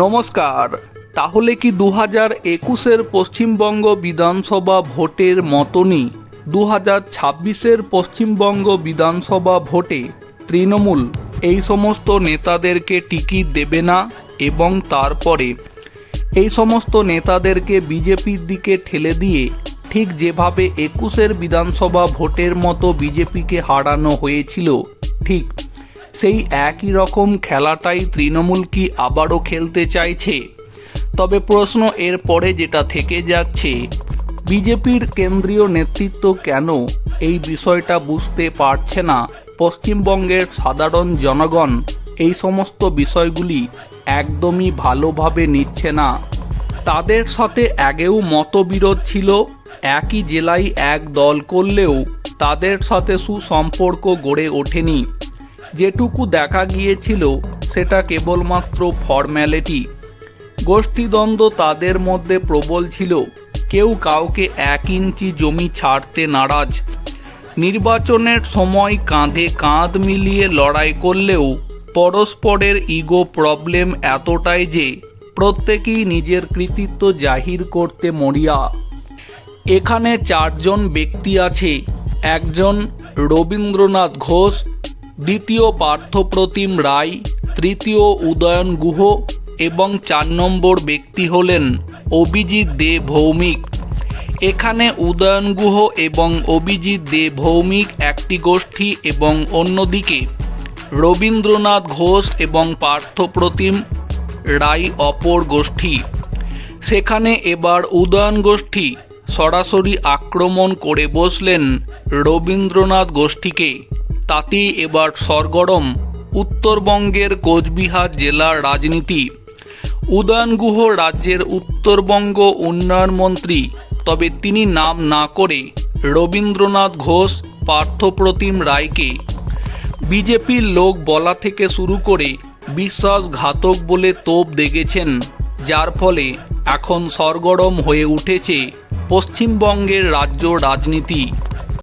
নমস্কার। তাহলে কি দু হাজার একুশের পশ্চিমবঙ্গ বিধানসভা ভোটের মতনই দু হাজার ছাব্বিশের পশ্চিমবঙ্গ বিধানসভা ভোটে তৃণমূল এই সমস্ত নেতাদেরকে টিকিট দেবে না এবং তারপরে এই সমস্ত নেতাদেরকে বিজেপির দিকে ঠেলে দিয়ে ঠিক যেভাবে একুশের বিধানসভা ভোটের মতো বিজেপিকে হারানো হয়েছিল, ঠিক সেই একই রকম খেলাটাই তৃণমূল কি আবারও খেলতে চাইছে? তবে প্রশ্ন এর পরে যেটা থেকে যাচ্ছে, বিজেপির কেন্দ্রীয় নেতৃত্ব কেন এই বিষয়টা বুঝতে পারছে না পশ্চিমবঙ্গের সাধারণ জনগণ? এই সমস্ত বিষয়গুলি একদমই ভালোভাবে নিচ্ছে না। তাদের সাথে আগেও মতবিরোধ ছিল, একই জেলায় এক দল করলেও তাদের সাথে সুসম্পর্ক গড়ে ওঠেনি। যেটুকু দেখা গিয়েছিল, সেটা কেবলমাত্র ফর্ম্যালিটি। গোষ্ঠীদ্বন্দ্ব তাদের মধ্যে প্রবল ছিল। কেউ কাউকে এক ইঞ্চি জমি ছাড়তে নারাজ। নির্বাচনের সময় কাঁধে কাঁধ মিলিয়ে লড়াই করলেও পরস্পরের ইগো প্রবলেম এতটাই যে প্রত্যেকেই নিজের কৃতিত্ব জাহির করতে মরিয়া। এখানে চারজন ব্যক্তি আছে, একজন রবীন্দ্রনাথ ঘোষ দ্বিতীয় পার্থপ্রতিম রায়, তৃতীয় উদয়ন গুহ এবং চার নম্বর ব্যক্তি হলেন অভিজিৎ দে ভৌমিক। এখানে উদয়ন গুহ এবং অভিজিৎ দে ভৌমিক একটি গোষ্ঠী এবং অন্যদিকে রবীন্দ্রনাথ ঘোষ এবং পার্থপ্রতিম রায় অপর গোষ্ঠী। সেখানে এবার উদয়ন গোষ্ঠী সরাসরি আক্রমণ করে বসলেন রবীন্দ্রনাথ গোষ্ঠীকে। তাতেই এবার সরগরম উত্তরবঙ্গের কোচবিহার জেলার রাজনীতি। উদয়ন গুহ রাজ্যের উত্তরবঙ্গ উন্নয়ন মন্ত্রী, তবে তিনি নাম না করে রবীন্দ্রনাথ ঘোষ পার্থপ্রতিম রায়কে। বিজেপির লোক বলা থেকে শুরু করে বিশ্বাসঘাতক বলে তোপ দেখেছেন যার ফলে এখন সরগরম হয়ে উঠেছে পশ্চিমবঙ্গের রাজ্য রাজনীতি।